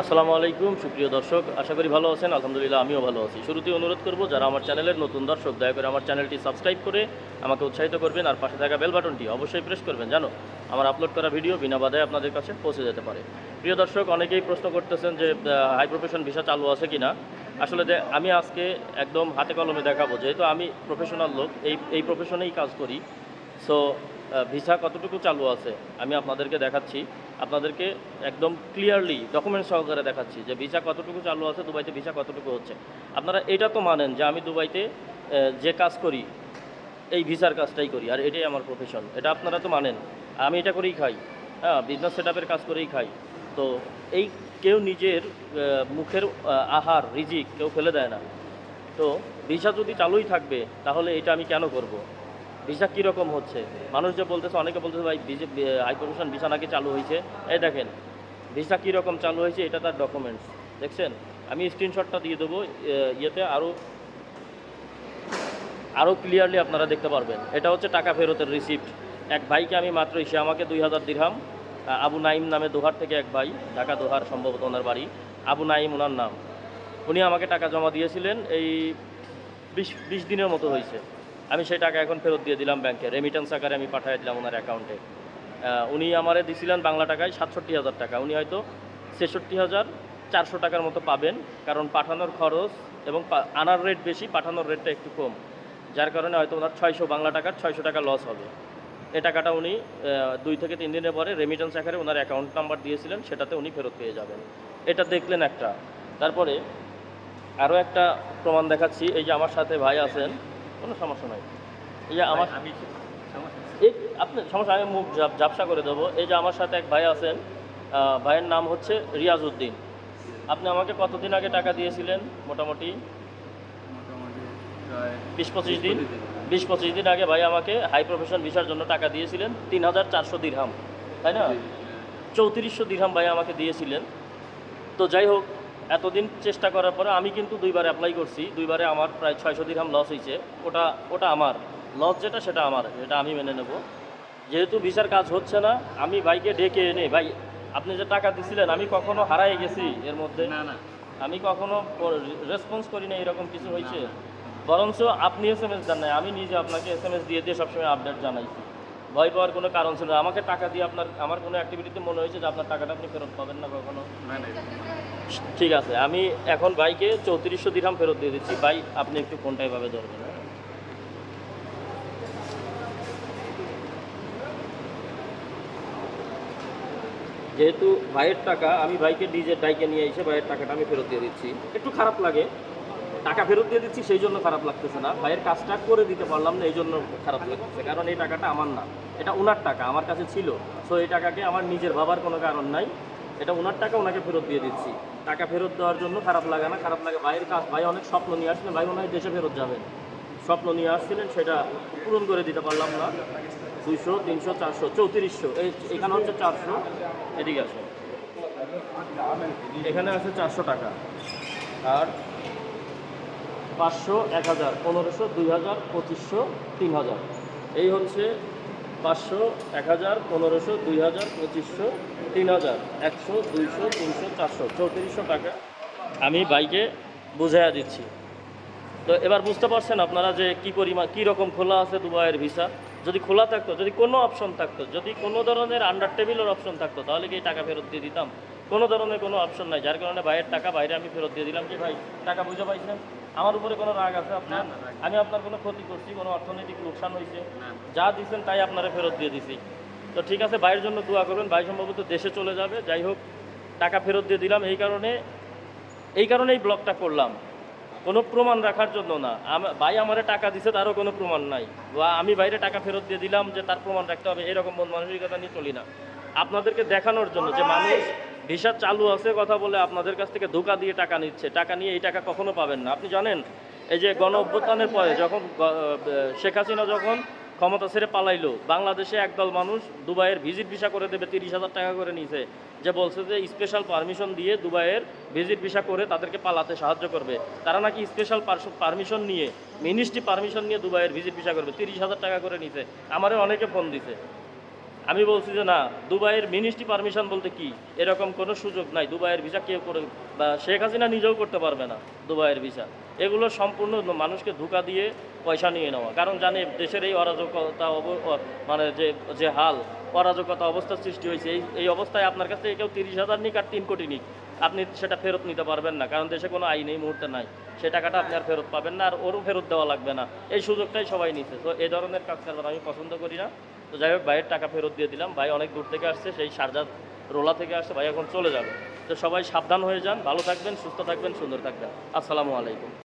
আসসালামু আলাইকুম, সুপ্রিয় দর্শক। আশা করি ভালো আছেন, আলহামদুলিল্লাহ আমিও ভালো আছি। শুরুতেই অনুরোধ করব, যারা আমার চ্যানেলের নতুন দর্শক, দয়া করে আমার চ্যানেলটি সাবস্ক্রাইব করে আমাকে উৎসাহিত করবেন আর পাশে থাকা বেল বাটনটি অবশ্যই প্রেস করবেন জানো, আমার আপলোড করা ভিডিও বিনা বাধায় আপনাদের কাছে পৌঁছে যেতে পারে। প্রিয় দর্শক, অনেকেই প্রশ্ন করতেছেন যে হাই প্রফেশন ভিসা চালু আছে কিনা। আসলে যে আমি আজকে একদম হাতে কলমে দেখাবো, যেহেতু আমি প্রফেশনাল লোক, এই এই প্রফেশনেই কাজ করি। সো ভিসা কতটুকু চালু আছে, আমি আপনাদেরকে দেখাচ্ছি। আপনাদেরকে একদম ক্লিয়ারলি ডকুমেন্ট সহকারে দেখাচ্ছি যে ভিসা কতটুকু চালু আছে, দুবাইতে ভিসা কতটুকু হচ্ছে। আপনারা এটা তো মানেন যে আমি দুবাইতে যে কাজ করি, এই ভিসার কাজটাই করি, আর এটাই আমার প্রফেশন এটা আপনারা তো মানেন। আমি এটা করেই খাই। হ্যাঁ বিজনেস সেট কাজ করেই খাই। তো এই কেউ নিজের মুখের আহার, রিজিক কেউ ফেলে দেয় না। তো ভিসা যদি চালুই থাকবে, তাহলে এটা আমি কেন করব? ভিসা কীরকম হচ্ছে? মানুষ যে বলতেছে, অনেকে বলতেছে, ভাই হাই প্রফেশন ভিসা নাকি চালু হয়েছে এই দেখেন, ভিসা কীরকম চালু হয়েছে এটা তার ডকুমেন্টস দেখছেন? আমি স্ক্রিনশটটা দিয়ে দেবো ইয়েতে আরও আরও ক্লিয়ারলি আপনারা দেখতে পারবেন। এটা হচ্ছে টাকা ফেরতের রিসিপ্ট এক ভাইকে আমি মাত্র এসে আমাকে দুই হাজার দিরহাম আবু নাইম নামে দোহার থেকে এক ভাই, ঢাকা দোহার সম্ভবত ওনার বাড়ি, আবু নাইম ওনার নাম। উনি আমাকে টাকা জমা দিয়েছিলেন, এই বিশ বিশ দিনের মতো হয়েছে আমি সেই টাকা এখন ফেরত দিয়ে দিলাম ব্যাংকে। রেমিটেন্স আকারে আমি পাঠিয়ে দিলাম ওনার অ্যাকাউন্টে উনি আমারে দিছিলেন বাংলা টাকায় সাতষট্টি হাজার টাকা। উনি হয়তো ছেষট্টি হাজার চারশো টাকার মতো পাবেন, কারণ পাঠানোর খরচ এবং আনার রেট বেশি, পাঠানোর রেটটা একটু কম। যার কারণে হয়তো ওনার ছয়শো, বাংলা টাকার ছয়শো টাকা লস হবে। এ টাকাটা উনি দুই থেকে তিন দিনের পরে রেমিটেন্স আকারে ওনার অ্যাকাউন্ট নাম্বার দিয়েছিলেন, সেটাতে উনি ফেরত পেয়ে যাবেন। এটা দেখলেন একটা। তারপরে আরও একটা প্রমাণ দেখাচ্ছি। এই যে আমার সাথে ভাই আছেন কোনো সমস্যা নাই। এই যে আমার আমি এই আপনি সমস্যা আমি মুখ ঝাপ ঝাপসা করে দেবো। এই যে আমার সাথে এক ভাই আছেন ভাইয়ের নাম হচ্ছে রিয়াজ উদ্দিন আপনি আমাকে কতদিন আগে টাকা দিয়েছিলেন মোটামুটি? মোটামুটি বিশ পঁচিশ দিন? বিশ পঁচিশ দিন আগে ভাই আমাকে হাই প্রফেশন ভিসার জন্য টাকা দিয়েছিলেন তিন হাজার চারশো দিরহাম তাই না? চৌত্রিশশো দিরহাম ভাই আমাকে দিয়েছিলেন। তো যাই হোক এতদিন চেষ্টা করার পরে আমি কিন্তু দুইবার অ্যাপ্লাই করছি দুইবারে আমার প্রায় ছয়শো দিরহাম লস হয়েছে ওটা ওটা আমার। লস যেটা সেটা আমার এটা আমি মেনে নেব। যেহেতু ভিসার কাজ হচ্ছে না আমি ভাইকে ডেকে এনে ভাই আপনি যে টাকা দিছিলেন আমি কখনো হারাই গেছি এর মধ্যে। না না। আমি কখনো রেসপন্স করি না এরকম কিছু হয়েছে বরঞ্চ আপনি এস এম এস দেন নাই আমি নিজে আপনাকে এস এম এস দিয়ে দিয়ে সবসময় আপডেট জানাইছি। ভয় পাওয়ার কোনো কারণ ছিল না আমাকে টাকা দিয়ে আপনার আমার কোনো অ্যাক্টিভিটিতে মনে হয়েছে যে আপনার টাকাটা আপনি ফেরত পাবেন না কখনো। ঠিক আছে আমি এখন বাইকে চৌত্রিশশো দিরহাম ফেরত দিয়ে দিচ্ছি ভাই আপনি একটু ফোনটা এভাবে ধরবেন হ্যাঁ? যেহেতু ভাইয়ের টাকা আমি ভাইকে ডিজে ডাইকে নিয়ে এসে ভাইয়ের টাকাটা আমি ফেরত দিয়ে দিচ্ছি একটু খারাপ লাগে টাকা ফেরত দিয়ে দিচ্ছি, সেই জন্য খারাপ লাগতেছে না। ভাইয়ের কাজটা করে দিতে পারলাম না, এই জন্য খারাপ লাগতেছে। কারণ এই টাকাটা আমার না। এটা ওনার টাকা, আমার কাছে ছিল। সো এই টাকাকে আমার নিজের ভাবার কোনো কারণ নাই। এটা ওনার টাকা ওনাকে ফেরত দিয়ে দিচ্ছি। টাকা ফেরত দেওয়ার জন্য খারাপ লাগে না, খারাপ লাগে। ভাইয়ের কাজ, ভাই অনেক স্বপ্ন নিয়ে আসছিলেন ভাই মনে হয় দেশে ফেরত যাবেন। স্বপ্ন নিয়ে আসছিলেন, সেটা পূরণ করে দিতে পারলাম না। দুইশো, তিনশো, চারশো, চৌত্রিশশো এখানে হচ্ছে চারশো, এদিকে আসো। এখানে আছে চারশো টাকা। আর পাঁচশো, এক হাজার, পনেরোশো, দুই হাজার, পঁচিশশো, তিন হাজার। এই হচ্ছে পাঁচশো, এক হাজার, পনেরোশো, দুই হাজার, পঁচিশশো, তিন হাজার, একশো, দুইশো, তিনশো, চারশো, চৌত্রিশশো টাকা আমি বাইকে বুঝাইয়া দিচ্ছি। তো এবার বুঝতে পারছেন আপনারা যে কী পরিমাণ কী রকম খোলা আছে দুবাইয়ের ভিসা? যদি খোলা থাকতো, যদি কোনো অপশন থাকতো, যদি কোনো ধরনের আন্ডার টেবিলের অপশন থাকতো, তাহলে কি টাকা ফেরত দিয়ে দিতাম? কোনো ধরনের কোনো অপশন নাই, যার কারণে বাইরের টাকা বাইরে আমি ফেরত দিয়ে দিলাম। কি ভাই, টাকা বুঝে পাইছেন? আমার উপরে কোনো রাগ আছে আপনার? আমি আপনার কোনো ক্ষতি করছি কোনো অর্থনৈতিক লোকসান হয়েছে যা দিচ্ছেন তাই আপনারা ফেরত দিয়ে দিছি। তো ঠিক আছে ভাইয়ের জন্য দোয়া করবেন। ভাই সম্ভবত দেশে চলে যাবে। যাই হোক টাকা ফেরত দিয়ে দিলাম। এই কারণে এই কারণেই ব্লগটা করলাম। কোনো প্রমাণ রাখার জন্য না। ভাই আমারে টাকা দিছে তারও কোনো প্রমাণ নাই। বা আমি বাইরে টাকা ফেরত দিয়ে দিলাম যে তার প্রমাণ রাখতে হবে এরকম মন মানসিকতা নিয়ে চলি না। আপনাদেরকে দেখানোর জন্য যে মানুষ ভিসা চালু আছে, কথা বলে আপনাদের কাছ থেকে ধোকা দিয়ে টাকা নিচ্ছে। টাকা নিয়ে এই টাকা কখনো পাবেন না। আপনি জানেন, এই যে গণ অভ্যুত্থানের পরে যখন শেখ হাসিনা যখন ক্ষমতা ছেড়ে পালাইলো, বাংলাদেশে একদল মানুষ দুবাইয়ের ভিজিট ভিসা করে দেবে, তিরিশ হাজার টাকা করে নিয়েছে যে বলছে যে স্পেশাল পারমিশন দিয়ে দুবাইয়ের ভিজিট ভিসা করে তাদেরকে পালাতে সাহায্য করবে। তারা নাকি স্পেশাল পারমিশন নিয়ে মিনিস্ট্রি পারমিশন নিয়ে দুবাইয়ের ভিজিট ভিসা করবে, তিরিশ হাজার টাকা করে নিছে। আমারে অনেকে ফোন দিছে। আমি বলছি যে না, দুবাইয়ের মিনিস্ট্রি পারমিশন বলতে কি? এরকম কোনো সুযোগ নাই। দুবাইয়ের ভিসা কেউ করে বা শেখ হাসিনা নিজেও করতে পারবে না দুবাইয়ের ভিসা এগুলো সম্পূর্ণ মানুষকে ধোকা দিয়ে পয়সা নিয়ে নেওয়া। কারণ জানে, দেশের এই অরাজকতা মানে যে যে হাল, অরাজকতা অবস্থার সৃষ্টি হয়েছে, এই এই অবস্থায় আপনার কাছ কেউ তিরিশ হাজার নিক আর তিন কোটি নিক। আপনি সেটা ফেরত নিতে পারবেন না, কারণ দেশে কোনো আইন এই মুহূর্তে নাই। সে টাকাটা আপনি আর ফেরত পাবেন না, আর ওরও ফেরত দেওয়া লাগবে না। এই সুযোগটাই সবাই নিচ্ছে তো এই ধরনের কাজ কারবার আমি পছন্দ করি না। তো যাই হোক, ভাইয়ের টাকা ফেরত দিয়ে দিলাম। ভাই অনেক দূর থেকে আসছে, সেই সারজা রোলা থেকে আসছে, ভাই এখন চলে যাবে। তো সবাই সাবধান হয়ে যান, ভালো থাকবেন, সুস্থ থাকবেন, সুন্দর থাকবেন। আসসালামু আলাইকুম।